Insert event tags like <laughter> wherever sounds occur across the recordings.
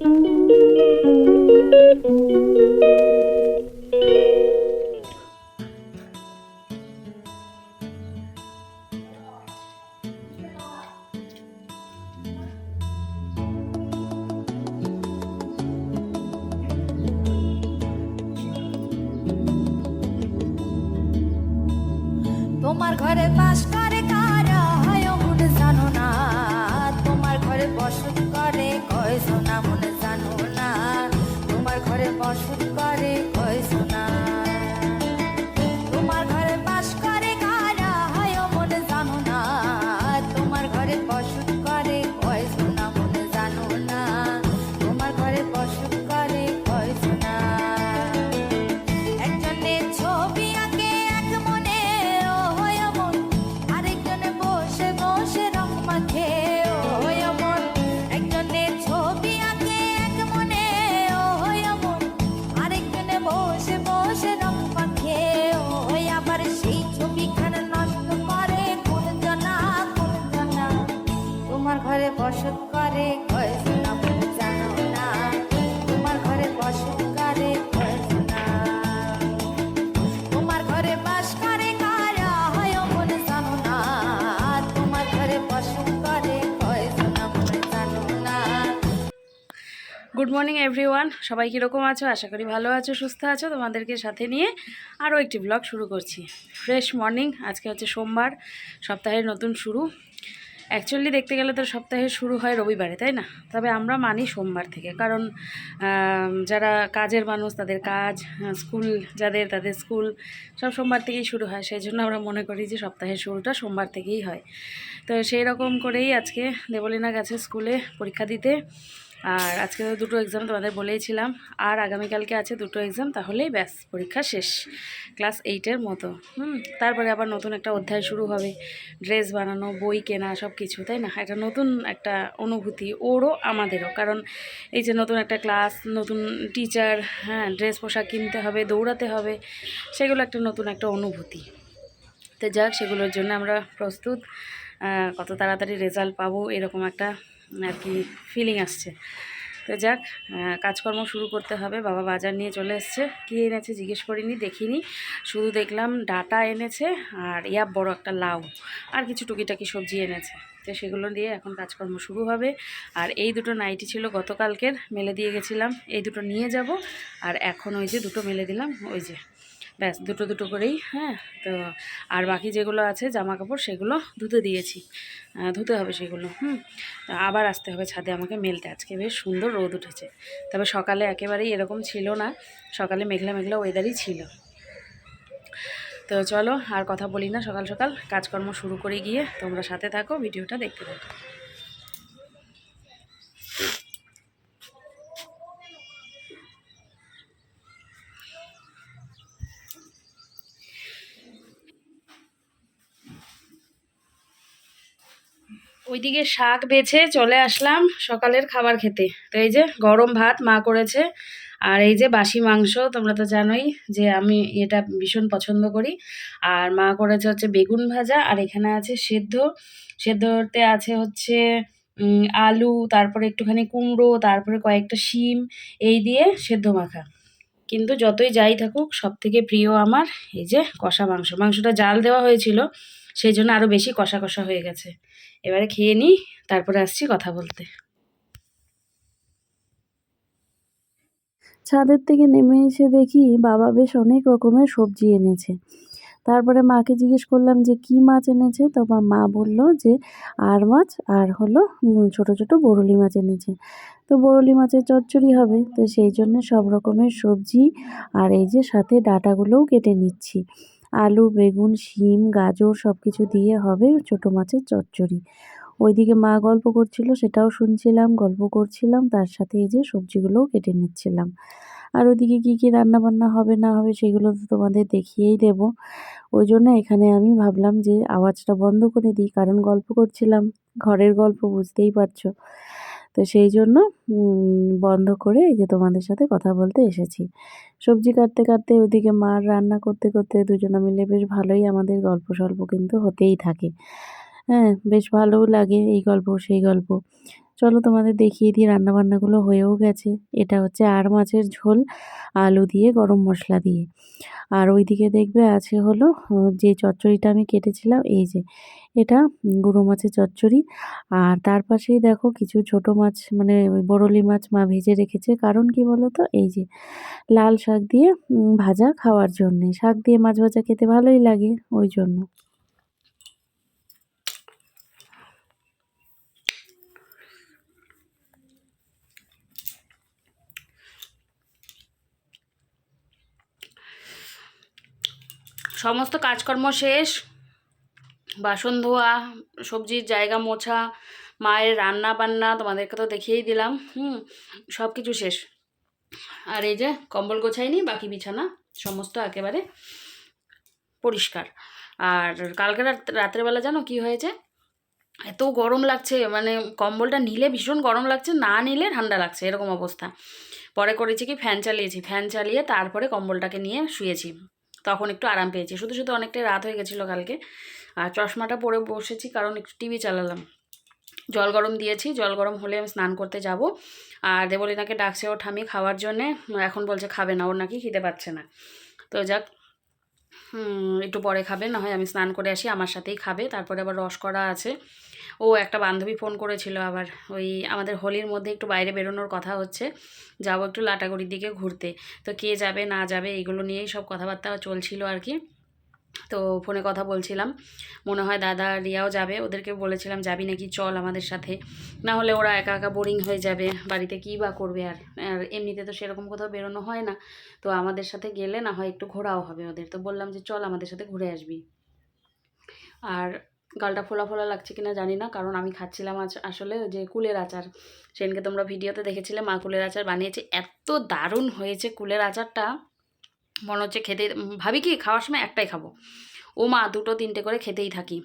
তোমার ঘরে করে তোমার ঘরে করে তোমার ঘরে বাস করে তোমার ঘরে করে জানো না। গুড মর্নিং এভরিওয়ান সবাই কীরকম আছো? আশা করি ভালো আছো, সুস্থ আছো? তোমাদেরকে সাথে নিয়ে আরও একটি ব্লগ শুরু করছি। ফ্রেশ মর্নিং আজকে হচ্ছে সোমবার, সপ্তাহের নতুন শুরু। অ্যাকচুয়ালি দেখতে গেলে তো সপ্তাহে শুরু হয় রবিবারে, তাই না? তবে আমরা মানি সোমবার থেকে। কারণ যারা কাজের মানুষ, তাদের কাজ স্কুল যাদের, তাদের স্কুল সব সোমবার থেকেই শুরু হয়। সেই জন্য আমরা মনে করি যে সপ্তাহের শুরুটা সোমবার থেকেই হয়। তো সেই রকম করেই আজকে দেবলীনা গেছে স্কুলে পরীক্ষা দিতে। আর আজকে তো দুটো এক্সাম তোমাদের বলেইছিলাম। আর আগামীকালকে আছে দুটো এক্সাম তাহলেই ব্যাস, পরীক্ষা শেষ। ক্লাস এইটের মতো। হুম, তারপরে আবার নতুন একটা অধ্যায় শুরু হবে। ড্রেস বানানো, বই কেনা সব কিছু তাই না? একটা নতুন একটা অনুভূতি, ওরও আমাদেরও। কারণ এই যে নতুন একটা ক্লাস নতুন টিচার হ্যাঁ ড্রেস পোশাক কিনতে হবে, দৌড়াতে হবে, সেগুলো একটা নতুন একটা অনুভূতি। তো যাক, সেগুলোর জন্য আমরা প্রস্তুত। কত তাড়াতাড়ি রেজাল্ট পাবো, এরকম একটা আর কি ফিলিং আসছে। তো যাক কাজকর্ম শুরু করতে হবে। বাবা বাজার নিয়ে চলে এসছে। কী এনেছে জিজ্ঞেস করিনি, দেখিনি। শুধু দেখলাম ডাটা এনেছে আর ইয়া বড় একটা লাউ আর কিছু টুকিটাকি সবজি এনেছে। তো সেগুলো দিয়ে এখন কাজকর্ম শুরু হবে। আর এই দুটো নাইটি ছিল গতকালকের, মেলে দিয়ে গেছিলাম। এই দুটো নিয়ে যাব। আর এখন ওই যে দুটো মেলে দিলাম, ওই যে। ব্যাস, দুটো দুটো করেই হ্যাঁ তো আর বাকি যেগুলো আছে জামা কাপড় সেগুলো ধুতে দিয়েছি। ধুতে হবে সেগুলো, হুম। আবার আসতে হবে ছাদে, আমাকে মেলতে। আজকে বেশ সুন্দর রোদ উঠেছে। তবে সকালে একেবারেই এরকম ছিল না। সকালে মেঘলা মেঘলা ওয়েদারই ছিল। তো চলো, আর কথা বলি না সকাল সকাল। কাজকর্ম শুরু করে গিয়ে। তোমরা সাথে থাকো, ভিডিওটা দেখতে থাকো। ওইদিকে শাক বেছে চলে আসলাম সকালের খাবার খেতে। তো এই যে গরম ভাত মা করেছে, আর এই যে বাসি মাংস, তোমরা তো জানোই যে আমি এটা ভীষণ পছন্দ করি। আর মা করেছে হচ্ছে বেগুন ভাজা, আর এখানে আছে সেদ্ধ। সেদ্ধতে আছে হচ্ছে আলু, তারপরে একটুখানি কুমড়ো, তারপরে কয়েকটা শিম, এই দিয়ে সেদ্ধ মাখা। কিন্তু যতই যাই থাকুক সব থেকে প্রিয় আমার এই যে কষা মাংস। মাংসটা জাল দেওয়া হয়েছিল, সেই জন্য আরও বেশি কষা কষা হয়ে গেছে। এবারে খেয়ে নিই তারপরে আসছি কথা বলতে। ছাদের থেকে নেমে এসে দেখি বাবা বেশ অনেক রকমের সবজি এনেছে। তারপরে মাকে জিজ্ঞেস করলাম যে, কি মাছ এনেছে? তো মা বলল যে, আর মাছ, আর হলো ছোট ছোট বরলি মাছ এনেছে। তো বরলি মাছের চচ্চড়ি হবে, তো সেই জন্য সব রকমের সবজি আর এই যে সাথে ডাটাগুলোও কেটে নিচ্ছি। আলু, বেগুন, শিম, গাজর সব কিছু দিয়ে হবে ছোট মাছের চচ্চড়ি। ওইদিকে মা গল্প করছিল, সেটাও শুনছিলাম, গল্প করছিলাম, তার সাথে এই যে সবজিগুলোও কেটে নিচ্ছিলাম। আর ওদিকে কী কী রান্না বান্না হবে, না হবে, সেগুলো তো তোমাদের দেখিয়েই দেবো। ওই জন্য এখানে আমি ভাবলাম যে আওয়াজটা বন্ধ করে দিই, কারণ গল্প করছিলাম। ঘরের গল্প বুঝতেই পারছ। তো সেই জন্য বন্ধ করে এই যে তোমাদের সাথে কথা বলতে এসেছি। সবজি কাটতে কাটতে ওইদিকে মার রান্না করতে করতে দুজনে মিলে বেশ ভালোই আমাদের গল্প সল্প কিন্তু হতেই থাকে। হ্যাঁ বেশ ভালোও লাগে এই গল্প, সেই গল্প। চলো তোমাদের দেখিয়ে দিই রান্নাবান্নাগুলো হয়েও গেছে। এটা হচ্ছে আর মাছের ঝোল, আলু দিয়ে গরম মশলা দিয়ে। আর ওইদিকে দেখবে আছে হলো যে চচ্চড়িটা আমি কেটেছিলাম, এই যে এটা গুঁড়ো মাছের চচ্চড়ি। আর তার পাশেই দেখো কিছু ছোট মাছ মানে বরলি মাছ মা ভেজে রেখেছে। কারণ কি বলো তো এই যে লাল শাক দিয়ে ভাজা খাওয়ার জন্যে। শাক দিয়ে মাছ ভাজা খেতে ভালোই লাগে ওই জন্য। সমস্ত কাজকর্ম শেষ, বাসন ধোয়া, সবজির জায়গা মোছা, মায়ের রান্না বান্না তোমাদেরকে তো দেখিয়েই দিলাম, হুম সব কিছু শেষ। আর এই যে কম্বল গোছাইনি, বাকি বিছানা, সমস্ত একেবারে পরিষ্কার। আর কালকে রাত, রাত্রেবেলা জানো কি হয়েছে? এত গরম লাগছে মানে কম্বলটা নিলে ভীষণ গরম লাগছে, না নিলে ঠান্ডা লাগছে, এরকম অবস্থা। পরে করেছি কি, ফ্যান চালিয়েছি, ফ্যান চালিয়ে তারপরে কম্বলটাকে নিয়ে শুয়েছি। তখন একটু আরাম পেয়েছি। শুধু শুধু অনেকটাই রাত হয়ে গেছিল কালকে। আর চশমাটা পরে বসেছি কারণ একটু টিভি চালালাম। জল গরম দিয়েছি। জল গরম হলে আমি স্নান করতে যাব। আর দেবলিনাকে ডাকছে ও ঠামি খাওয়ার জন্যে। এখন বলছে খাবে না, ওর নাকি খিদে পাচ্ছে না। তো যাক একটু পরে খাবে, না হয় আমি স্নান করে আসি, আমার সাথেই খাবে। তারপরে আবার রস করা আছে। ও একটা বান্ধবী ফোন করেছিল আবার। ওই আমাদের হোলির মধ্যে একটু বাইরে বেরোনোর কথা হচ্ছে। যাব একটু লাটাগুড়ির দিকে ঘুরতে। তো কে যাবে, না যাবে, এগুলো নিয়েই সব কথাবার্তা চলছিল আর কি। তো ফোনে কথা বলছিলাম। মনে হয় দাদা রিয়াও যাবে। ওদেরকে বলেছিলাম, যাবি নাকি? চল আমাদের সাথে। না হলে ওরা একা একা বোরিং হয়ে যাবে। বাড়িতে কী বা করবে আর? আর এমনিতে তো সেরকম কোথাও বেরোনো হয় না। তো আমাদের সাথে গেলে না হয় একটু ঘোরাও হবে ওদের। তো বললাম যে, চল আমাদের সাথে ঘুরে আসবি। আর গালটা ফোলা ফোলা লাগছে কিনা জানি না, কারণ আমি খাচ্ছিলাম আজ আসলে যে কুলের আচার। সেদিনকে তোমরা ভিডিওতে দেখেছিলে, মা কুলের আচার বানিয়েছে, এত দারুণ হয়েছে কুলের আচারটা। মনে হচ্ছে খেতে ভাবি কি খাওয়ার সময় একটাই খাব। ও মা দুটো তিনটে করে খেতেই থাকি।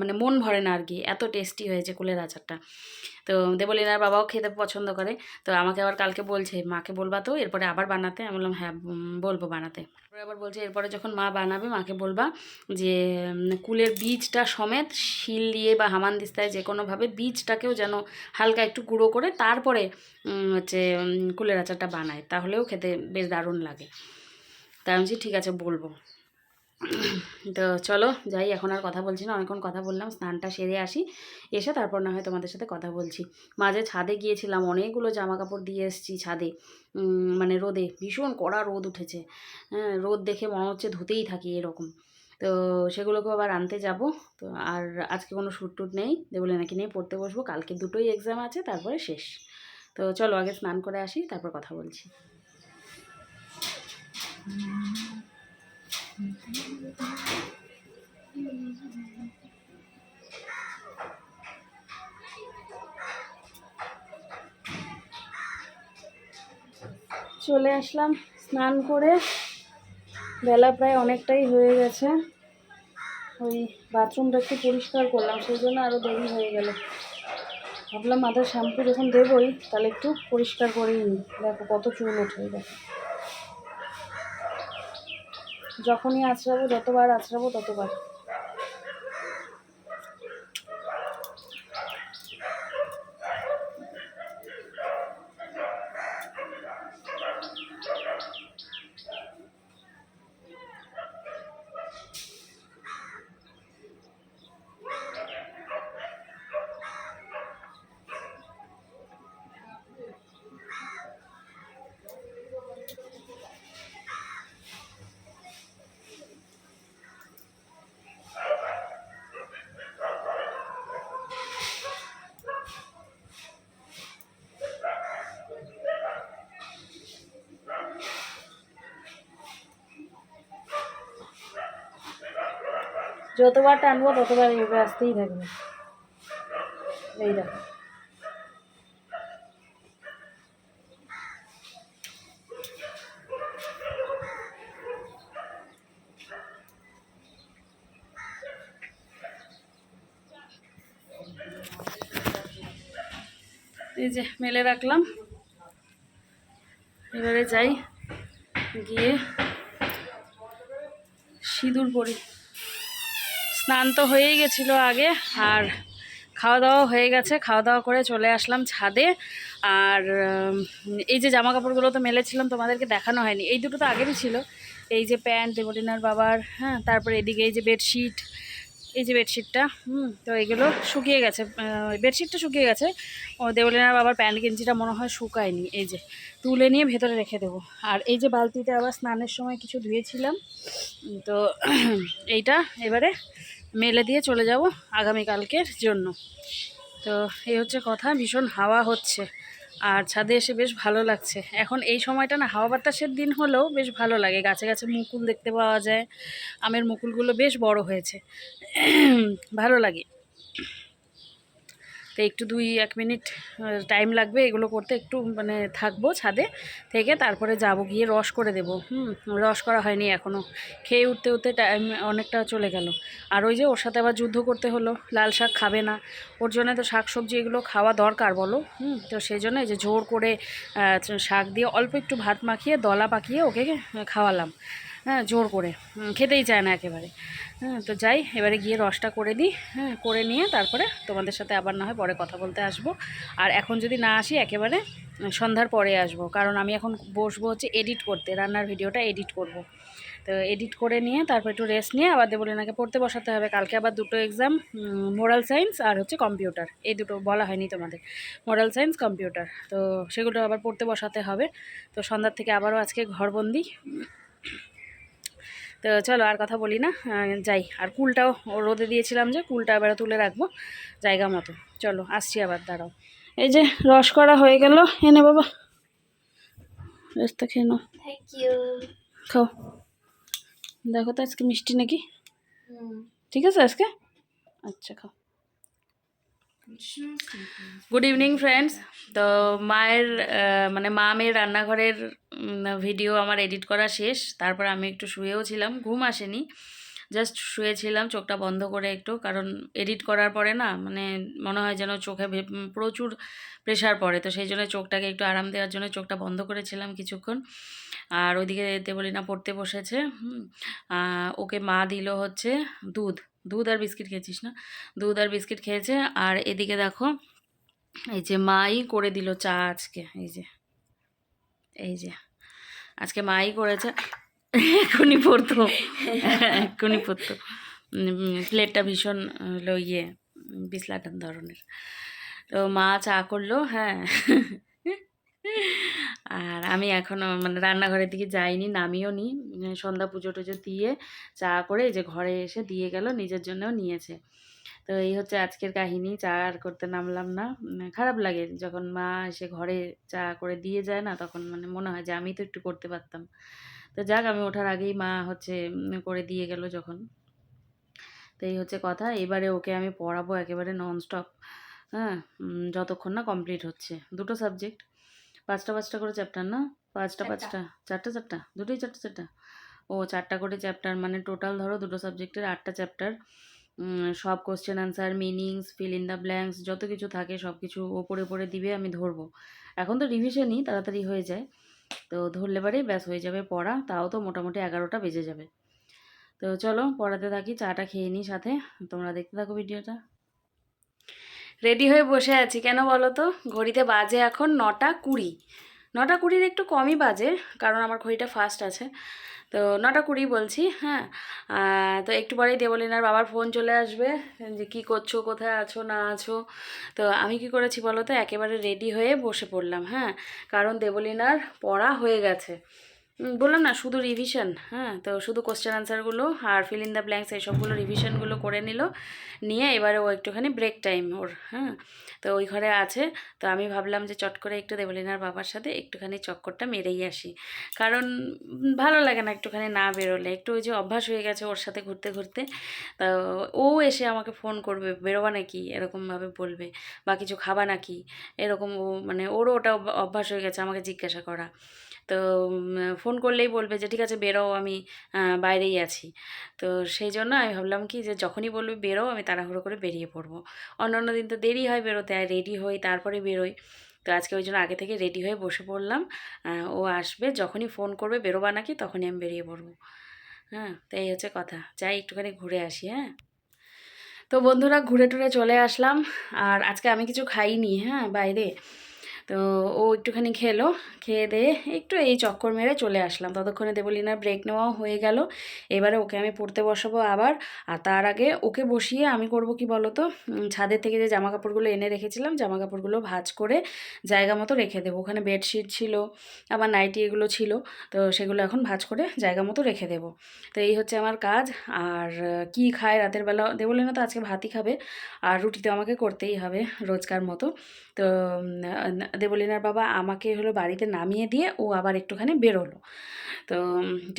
মানে মন ভরে না আর কি, এত টেস্টি হয়েছে কুলের আচারটা। তো দেবলীনার বাবাও খেতে পছন্দ করে। তো আমাকে আবার কালকে বলছে, মাকে বলবা তো, এরপরে আবার বানাতে। আমি বললাম হ্যাঁ বলব বানাতে। আবার বলছে, এরপরে যখন মা বানাবে, মাকে বলবা যে কুলের বীজটা সমেত শিল দিয়ে বা হামান দিস্তায় যে কোনোভাবে বীজটাকেও যেন হালকা একটু গুঁড়ো করে তারপরে হচ্ছে কুলের আচারটা বানায়। তাহলেও খেতে বেশ দারুণ লাগে। তাই আমি ঠিক আছে, বলব। তো চলো যাই, এখন আর কথা বলছি না, অনেকক্ষণ কথা বললাম, স্নানটা সেরে আসি, এসে তারপর না হয় তোমাদের সাথে কথা বলছি। মাঝে ছাদে গিয়েছিলাম, অনেকগুলো জামা কাপড় দিয়ে এসেছি ছাদে মানে রোদে, ভীষণ কড়া রোদ উঠেছে। হ্যাঁ রোদ দেখে মনে হচ্ছে ধুতেই থাকি এরকম। তো সেগুলোকেও আবার আনতে যাব, তো আর আজকে কোনো শ্যুট টুট নেই, দেবলে নাকি নিয়ে পড়তে বসবো, কালকে দুটোই এক্সাম আছে, তারপরে শেষ। তো চলো আগে স্নান করে আসি, তারপর কথা বলছি। চলে আসলাম স্নান করে। বেলা প্রায় অনেকটাই হয়ে গেছে। ওই বাথরুমটা একটু পরিষ্কার করলাম, সেই জন্য আরও দেরি হয়ে গেল। ভাবলাম মাথায় শ্যাম্পু যখন দেবই, তাহলে একটু পরিষ্কার করেই নিই। দেখো কত চুল ওঠে, দেখো। যখনই আছড়াবো যতবার আছড়াবো ততবার। যতবার টানবো, ততবার এইভাবে আসতেই থাকবে। এই দেখো। এই যে মেলে রাখলাম। এবারে যাই গিয়ে সিঁদুর পরি স্নান তো হয়েই গেছিল আগে, আর খাওয়া দাওয়া হয়ে গেছে। খাওয়া দাওয়া করে চলে আসলাম ছাদে। আর এই যে জামা কাপড়গুলো তো মেলেছিলাম, তোমাদেরকে দেখানো হয়নি। এই দুটো তো আগেরই ছিল। এই যে প্যান্ট, দেবলিনার বাবার হ্যাঁ তারপরে এদিকে এই যে বেডশিট এই যে বেডশিটটা হুম, তো এগুলো শুকিয়ে গেছে বেডশিটটা শুকিয়ে গেছে। ও দেবলিনার বাবার প্যান্ট গেঞ্জিটা মনে হয় শুকায়নি, এই যে তুলে নিয়ে ভেতরে রেখে দেবো। আর এই যে বালতিতে আবার স্নানের সময় কিছু ধুয়েছিলাম তো <clears throat> এইটা এবারে মেলে দিয়ে চলে যাব আগামীকালকের জন্য। তো এই হচ্ছে কথা, ভীষণ হাওয়া হচ্ছে। আর ছাদে এসে বেশ ভালো লাগছে। এখন এই সময়টা না, হাওয়া বাতাসের দিন হলেও বেশ ভালো লাগে। গাছে গাছে মুকুল দেখতে পাওয়া যায়। আমের মুকুলগুলো বেশ বড় হয়েছে। ভালো লাগে। তো একটু দুই, এক মিনিট টাইম লাগবে এগুলো করতে। একটু মানে থাকব ছাদে থেকে, তারপরে যাব গিয়ে রস করে দেব। হুম, রস করা হয়নি এখনও খেয়ে উঠতে উঠতে টাইম অনেকটা চলে গেল। আর ওই যে ওর সাথে আবার যুদ্ধ করতে হলো, লাল শাক খাবে না। ওর জন্য তো শাক সবজি এগুলো খাওয়া দরকার বলো। হুম, তো সেই জন্য যে জোর করে শাক দিয়ে অল্প একটু ভাত মাখিয়ে, দলা পাকিয়ে ওকে খাওয়ালাম। হ্যাঁ জোর করে। খেতেই চায় না একেবারে। হ্যাঁ তো যাই, এবারে গিয়ে রসটা করে দিই হ্যাঁ করে নিয়ে তারপরে তোমাদের সাথে আবার না হয় পরে কথা বলতে আসব। আর এখন যদি না আসি, একেবারে সন্ধ্যার পরে আসব, কারণ আমি এখন বসবো হচ্ছে এডিট করতে, রান্নার ভিডিওটা এডিট করব। তো এডিট করে নিয়ে তারপর একটু রেস্ট নিয়ে আবার দেবলিনাকে পড়তে বসাতে হবে, কালকে আবার দুটো এক্সাম মোরাল সায়েন্স আর হচ্ছে কম্পিউটার, এই দুটো বলা হয়নি তোমাদের, মোরাল সায়েন্স, কম্পিউটার, তো সেগুলো আবার পড়তে বসাতে হবে। তো সন্ধ্যার থেকে আবারও আজকে ঘরবন্দি। তো চলো আর কথা বলি না যাই। আর কুলটাও রোদে দিয়েছিলাম যে কুলটা এবারে তুলে রাখব জায়গা মতো। চলো আসছি আবার দাঁড়াও। এই যে রস করা হয়ে গেল এনে বাবা। রসটা খেয়ে নাও। থ্যাংক ইউ খাও। দেখো তো আজকে মিষ্টি নাকি? ঠিক আছে আজকে? আচ্ছা খাও। গুড ইভিনিং ফ্রেন্ডস তো মায়ের মানে মা মেয়ের রান্নাঘরের ভিডিও আমার এডিট করা শেষ। তারপর আমি একটু শুয়েও ছিলাম, ঘুম আসেনি। জাস্ট শুয়েছিলাম, চোখটা বন্ধ করে একটু, কারণ এডিট করার পরে না মানে মনে হয় যেন চোখে প্রচুর প্রেশার পড়ে। তো সেই জন্য চোখটাকে একটু আরাম দেওয়ার জন্য চোখটা বন্ধ করেছিলাম কিছুক্ষণ। আর ওইদিকে দেবলিনা পড়তে বসেছে ওকে মা দিল হচ্ছে দুধ। দুধ আর বিস্কিট খেয়েছিস না? দুধ আর বিস্কিট খেয়েছে আর এদিকে দেখো, এই যে মাই করে দিল চা আজকে, এই যে এই যে, আজকে মাই করেছে, এখনই পড়তো এখনই পড়তো প্লেটটা ভীষণ, হলো ইয়ে বিসলাটান ধরনের, তো মা চা করল হ্যাঁ আর আমি এখনও মানে রান্নাঘরের দিকে যাইনি, নামিও নি। সন্ধ্যা পুজো টুজো দিয়ে চা করে যে ঘরে এসে দিয়ে গেল, নিজের জন্যও নিয়েছে। তো এই হচ্ছে আজকের কাহিনী, চা আর করতে নামলাম না। খারাপ লাগে যখন মা এসে ঘরে চা করে দিয়ে যায় না, তখন মানে মনে হয় যে আমি তো একটু করতে পারতাম। তো যাক, আমি ওঠার আগেই মা হচ্ছে করে দিয়ে গেল যখন। তো এই হচ্ছে কথা, এবারে ওকে আমি পড়াবো একেবারে ননস্টপ। হ্যাঁ যতক্ষণ না কমপ্লিট হচ্ছে। দুটো সাবজেক্ট। পাঁচটা পাঁচটা করে চ্যাপ্টার না? পাঁচটা পাঁচটা। চারটা চারটা? দুটোই চারটা চারটা? ও চারটা করে চ্যাপ্টার মানে টোটাল ধরো দুটো সাবজেক্টের আটটা চ্যাপ্টার সব question answer meanings fill in the blanks যত কিছু থাকে সব কিছু ওপরে ওপরে দিবে আমি ধরবো। এখন তো রিভিশনই তাড়াতাড়ি হয়ে যায়। তো ধরলে পারেই ব্যাস হয়ে যাবে পড়া। তাও তো মোটামুটি এগারোটা বেজে যাবে। তো চলো পড়াতে থাকি চাটা খেয়ে নিই সাথে। তোমরা দেখতে থাকো ভিডিওটা রেডি হয়ে বসে আছি। কেন বলো তো? ঘড়িতে বাজে এখন নটা কুড়ি। নটা কুড়ির একটু কমই বাজে, কারণ আমার ঘড়িটা ফাস্ট আছে। তো নটা কুড়ি বলছি হ্যাঁ? তো একটু পরেই দেবলিনার বাবার ফোন চলে আসবে, যে কি করছ, কোথায় আছো, না আছো? তো আমি কি করেছি বলো তো? একেবারে রেডি হয়ে বসে পড়লাম হ্যাঁ? কারণ দেবলিনার পড়া হয়ে গেছে। বললাম না, শুধু রিভিশন হ্যাঁ? তো শুধু কোশ্চেন আনসারগুলো আর ফিল ইন দ্য ব্ল্যাঙ্কস এইসবগুলো রিভিশনগুলো করে নিল। নিয়ে এবারে ও একটুখানি ব্রেক টাইম ওর হ্যাঁ? তো ওই ঘরে আছে। তো আমি ভাবলাম যে চট করে একটু দেবলিনার বাবার সাথে একটুখানি চক্করটা মেরেই আসি। কারণ ভালো লাগে না একটুখানি না বেরোলে। একটু ওই যে অভ্যাস হয়ে গেছে ওর সাথে ঘুরতে ঘুরতে। তো ও এসে আমাকে ফোন করবে, বেরোবা নাকি? এরকমভাবে বলবে, বা কিছু খাবা নাকি? এরকম মানে ওরও ওটা অভ্যাস হয়ে গেছে আমাকে জিজ্ঞাসা করা। তো ফোন করলেই বলবে যে, ঠিক আছে, বেরো, আমি বাইরেই আছি। তো সেই জন্য আমি ভাবলাম কি যে, যখনই বলবে বেরো, আমি তাড়াহুড়ো করে বেরিয়ে পড়ব। অন্য অন্য দিন তো দেরি হয় বেরোতে, আর রেডি হই, তারপরে বেরোই। তো আজকে ওই জন্য আগে থেকে রেডি হয়ে বসে পড়লাম। ও আসবে, যখনই ফোন করবে, বেরোবা নাকি, তখনই আমি বেরিয়ে পড়ব। হ্যাঁ তো এই হচ্ছে কথা। যাই, একটুখানি ঘুরে আসি হ্যাঁ? তো বন্ধুরা, ঘুরে টুরে চলে আসলাম। আর আজকে আমি কিছু খাইনি হ্যাঁ বাইরে। তো ও একটুখানি খেলো, খেয়ে দিয়ে একটু এই চক্কর মেরে চলে আসলাম। ততক্ষণে দেবলিনার ব্রেক নেওয়াও হয়ে গেল। এবারে ওকে আমি পড়তে বসাবো আবার, আর তার আগে ওকে বসিয়ে আমি করব কি বলো তো ছাদের থেকে যে জামা কাপড়গুলো এনে রেখেছিলাম জামা কাপড়গুলো ভাজ করে জায়গা মতো রেখে দেবো। ওখানে বেডশিট ছিল, আবার নাইটি এগুলো ছিল, তো সেগুলো এখন ভাজ করে জায়গা মতো রেখে দেবো। তো এই হচ্ছে আমার কাজ। আর কি খায় রাতের বেলা? দেবলিনা তো আজকে ভাতই খাবে, আর রুটি তো আমাকে করতেই হবে রোজকার মতো। তো দেবলিনার বাবা আমাকে হলো বাড়িতে নামিয়ে দিয়ে ও আবার একটুখানি বেরোলো। তো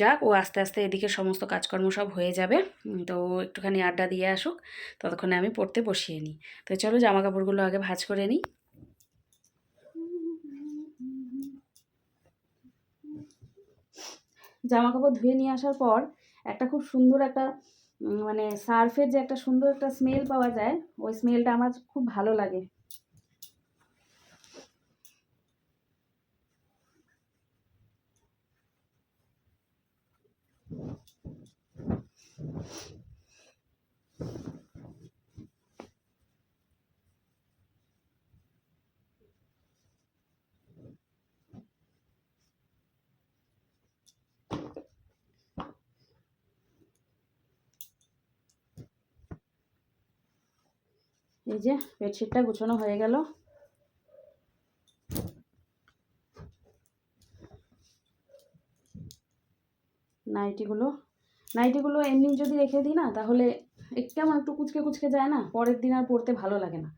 যাক, ও আস্তে আস্তে এদিকে সমস্ত কাজকর্ম সব হয়ে যাবে। তো একটুখানি আড্ডা দিয়ে আসুক, ততক্ষণে আমি পড়তে বসিয়ে নিই। তো চলো জামা কাপড়গুলো আগে ভাঁজ করে নিই। জামা কাপড় ধুয়ে নিয়ে আসার পর একটা খুব সুন্দর একটা মানে সার্ফের যে একটা সুন্দর একটা স্মেল পাওয়া যায়, ওই স্মেলটা আমার খুব ভালো লাগে। এই যে বেডশিটটা গুছানো হয়ে গেল। নাইটিগুলো। নাইটিগুলো এমনি যদি রেখে দিই না, তাহলে কেমন একটু কুচকে কুচকে যায় না, পরের দিন আর পরতে ভালো লাগে না।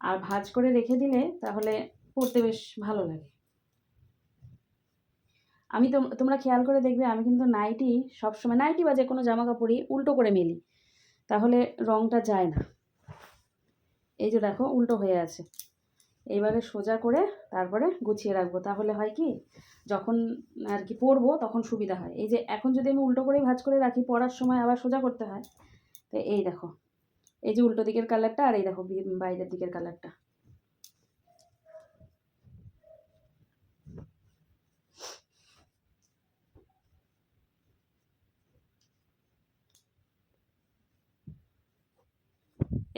আর ভাঁজ করে রেখে দিলে তাহলে পরতে বেশ ভালো লাগে। আমি তোমরা খেয়াল করে দেখবে, আমি কিন্তু নাইটি সবসময়, নাইটি বা যে কোনো জামা কাপড়ই উল্টো করে মেলি। তাহলে রঙটা যায় না। এই যে দেখো, উল্টো হয়ে আছে। এইবারে সোজা করে তারপরে গুছিয়ে রাখব। তাহলে হয় কি, যখন আর কি পরবো তখন সুবিধা হয়। এই যে এখন যদি আমি উল্টো করেই ভাজ করে রাখি, পরার সময় আবার সোজা করতে হয়। তো এই দেখো, এই যে উল্টো দিকের কালারটা আর এই দেখো, বাইরের দিকের কালারটা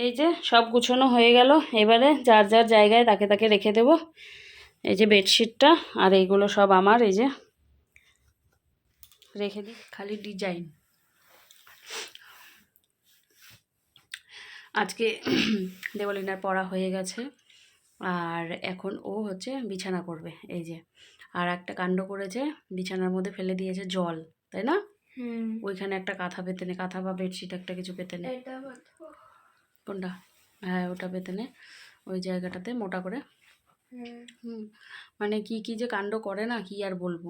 এই যে সব গুছানো হয়ে গেল। এবারে যার যার জায়গায় তাকে তাকে রেখে দেব। এই যে বেডশিটটা আর এইগুলো সব আমার এই যে রেখে দিই। খালি ডিজাইন। আজকে <clears throat> দেবলিনার পড়া হয়ে গেছে। আর এখন ও হচ্ছে বিছানা করবে এই যে। আর একটা কাণ্ড করেছে বিছানার মধ্যে ফেলে দিয়েছে জল তাই না? ওইখানে একটা কাঁথা পেতে নে কাঁথা বা বেডশিট একটা কিছু পেতে নে। এটা কোনটা? হ্যাঁ ওটা পেতে নে। ওই জায়গাটাতে মোটা করে। হুম। মানে কি কি যে কাণ্ড করে না কি আর বলব?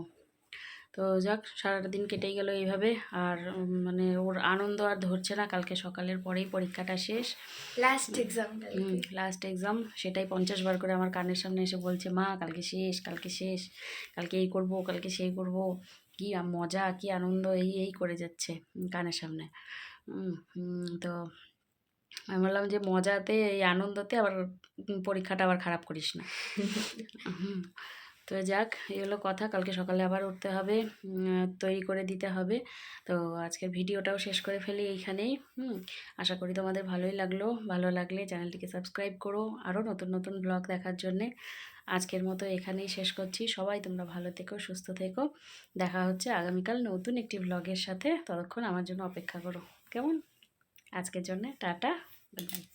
তো যাক সারাটা দিন কেটেই গেল এইভাবে। আর মানে ওর আনন্দ আর ধরছে না কালকে সকালের পরেই পরীক্ষাটা শেষ। লাস্ট এক্সামটা লাস্ট এক্সাম সেটাই পঞ্চাশ বার করে আমার কানের সামনে এসে বলছে মা কালকে শেষ কালকে শেষ কালকে এই করব কালকে সেই করব। কি মজা কি আনন্দ এই এই করে যাচ্ছে কানের সামনে। তো আমি বললাম যে মজাতে, এই আনন্দতে আবার পরীক্ষাটা আবার খারাপ করিস না। তো যাক, এই হলো কথা। কালকে সকালে আবার উঠতে হবে তৈরি করে দিতে হবে। তো আজকের ভিডিওটাও শেষ করে ফেলি এইখানেই। হুম। আশা করি তোমাদের ভালোই লাগল। ভালো লাগলে চ্যানেলটিকে সাবস্ক্রাইব করো। আরও নতুন নতুন ব্লগ দেখার জন্যে। আজকের মতো এখানেই শেষ করছি। সবাই তোমরা ভালো থেকো, সুস্থ থেকো। দেখা হচ্ছে আগামীকাল নতুন একটি ব্লগের সাথে। ততক্ষণ আমার জন্য অপেক্ষা করো। কেমন? আজকের জন্যে টাটা গুড নাইট।